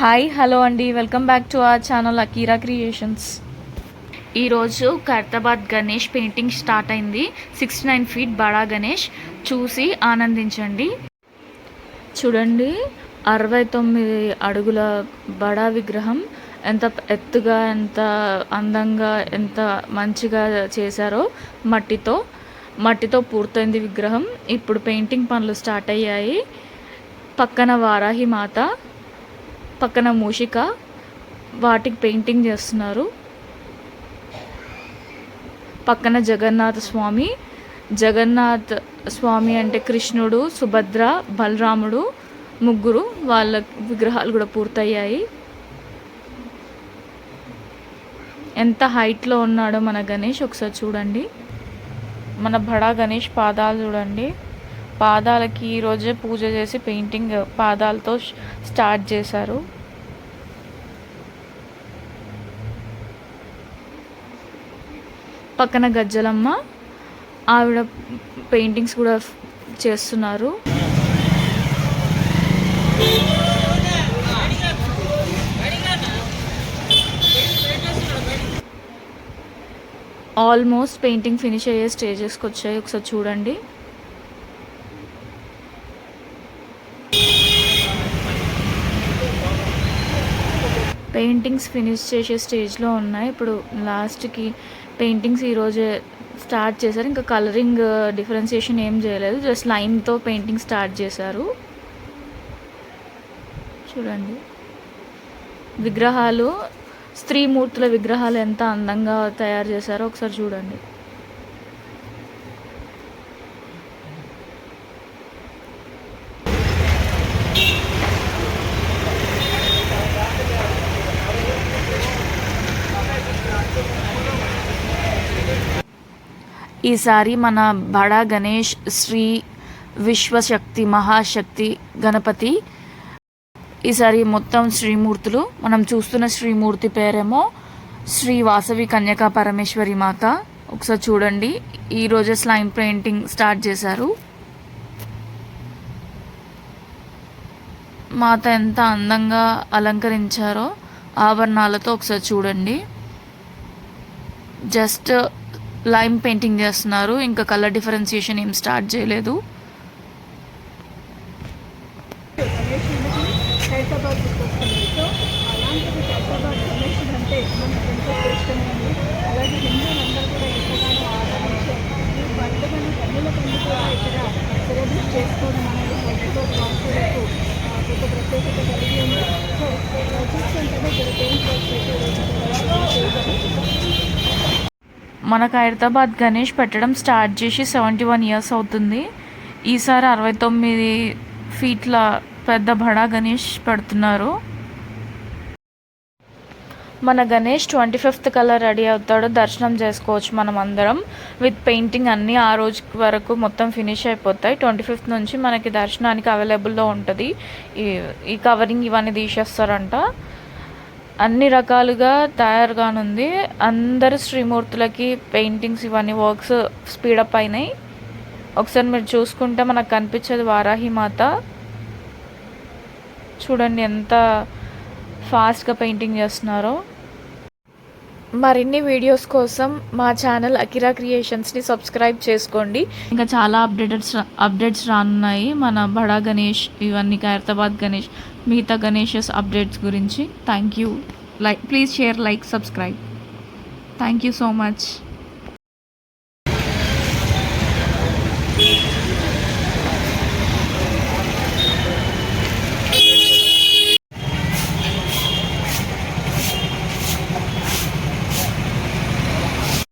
Hi hello అండి. Welcome back to our channel Akira creations. ఈరోజు Khairatabad Ganesh painting start అయింది. Sixty nine feet Bada Ganesh. చూసి ఆనందించండి. చూడండి అరవై తొమ్మిది అడుగుల బడా విగ్రహం. ఎంత ఎత్తుగా ఎంత అందంగా ఎంత మంచిగా చేశారో మట్టితో. మట్టితో పూర్తయింది విగ్రహం. ఇప్పుడు పెయింటింగ్ పనులు స్టార్ట్ అయ్యాయి. పక్కన వారాహి మాత. పక్కన మూషిక వాటికి పెయింటింగ్ చేస్తున్నారు. పక్కన జగన్నాథ స్వామి. జగన్నాథ్ స్వామి అంటే కృష్ణుడు సుభద్ర బలరాముడు ముగ్గురు వాళ్ళ విగ్రహాలు కూడా పూర్తయ్యాయి. ఎంత హైట్లో ఉన్నాడో మన గణేష్ ఒకసారి చూడండి. మన బడా గణేష్ పాదాలు చూడండి. పాదాలకి ఈరోజే పూజ చేసి పెయింటింగ్ పాదాలతో స్టార్ట్ చేశారు. పక్కన గజ్జలమ్మ ఆవిడ పెయింటింగ్స్ కూడా చేస్తున్నారు. ఆల్మోస్ట్ పెయింటింగ్ ఫినిష్ అయ్యే స్టేజెస్కి వచ్చాయి ఒకసారి చూడండి. పెయింటింగ్స్ ఫినిష్ చేసే స్టేజ్లో ఉన్నాయి. ఇప్పుడు లాస్ట్కి పెయింటింగ్స్ ఈరోజే స్టార్ట్ చేశారు. ఇంకా కలరింగ్ డిఫరెన్సియేషన్ ఏం చేయలేదు. జస్ట్ లైన్తో పెయింటింగ్ స్టార్ట్ చేశారు. చూడండి. విగ్రహాలు స్త్రీమూర్తుల విగ్రహాలు ఎంత అందంగా తయారు చేశారో ఒకసారి చూడండి. ఈసారి మన బడా గణేష్ శ్రీ విశ్వశక్తి మహాశక్తి గణపతి. ఈసారి మొత్తం శ్రీమూర్తులు మనం చూస్తున్న శ్రీమూర్తి పేరేమో శ్రీ వాసవి కన్యకా పరమేశ్వరి మాత. ఒకసారి చూడండి ఈరోజే స్లైన్ పెయింటింగ్ స్టార్ట్ చేశారు. మాత ఎంత అందంగా అలంకరించారో ఆభరణాలతో ఒకసారి చూడండి. జస్ట్ లైమ్ పెయింటింగ్ చేస్తున్నారు. ఇంకా కలర్ డిఫరెన్సియేషన్ ఏం స్టార్ట్ చేయలేదు. చేసుకోవడం అనేది ప్రత్యేకత కలిగి ఉంది. సో చూస్తుంటేనే ఇక్కడ పెయింట్ మనకు హైదరాబాద్ గణేష్ పెట్టడం స్టార్ట్ చేసి సెవెంటీ వన్ ఇయర్స్ అవుతుంది. ఈసారి అరవై తొమ్మిది ఫీట్ల పెద్ద బడా గణేష్ పెడుతున్నారు. మన Ganesh twenty fifth colour ready అవుతాడు. దర్శనం చేసుకోవచ్చు మనం అందరం. విత్ పెయింటింగ్ అన్నీ ఆ రోజు వరకు మొత్తం ఫినిష్ అయిపోతాయి. ట్వంటీ ఫిఫ్త్ నుంచి మనకి దర్శనానికి అవైలబుల్లో ఉంటుంది. ఈ ఈ కవరింగ్ ఇవన్నీ తీసేస్తారంట. అన్ని రకాలుగా తయారుగానుంది. అందరు శ్రీమూర్తులకి పెయింటింగ్స్ ఇవన్నీ వర్క్స్ స్పీడప్ అయినాయి. ఒకసారి మీరు చూసుకుంటే మనకు కనిపించేది వారాహి మాత. చూడండి ఎంత ఫాస్ట్గా పెయింటింగ్ చేస్తున్నారో. మరిన్ని వీడియోస్ కోసం మా ఛానల్ అకిరా క్రియేషన్స్ని సబ్స్క్రైబ్ చేసుకోండి. ఇంకా చాలా అప్డేటెడ్స్ అప్డేట్స్ రానున్నాయి. మన బడా గణేష్ ఇవన్నీ ఖైరతాబాద్ గణేష్ మిగతా గణేషస్ అప్డేట్స్ గురించి. Thank you. Like please share like subscribe. Thank you so much.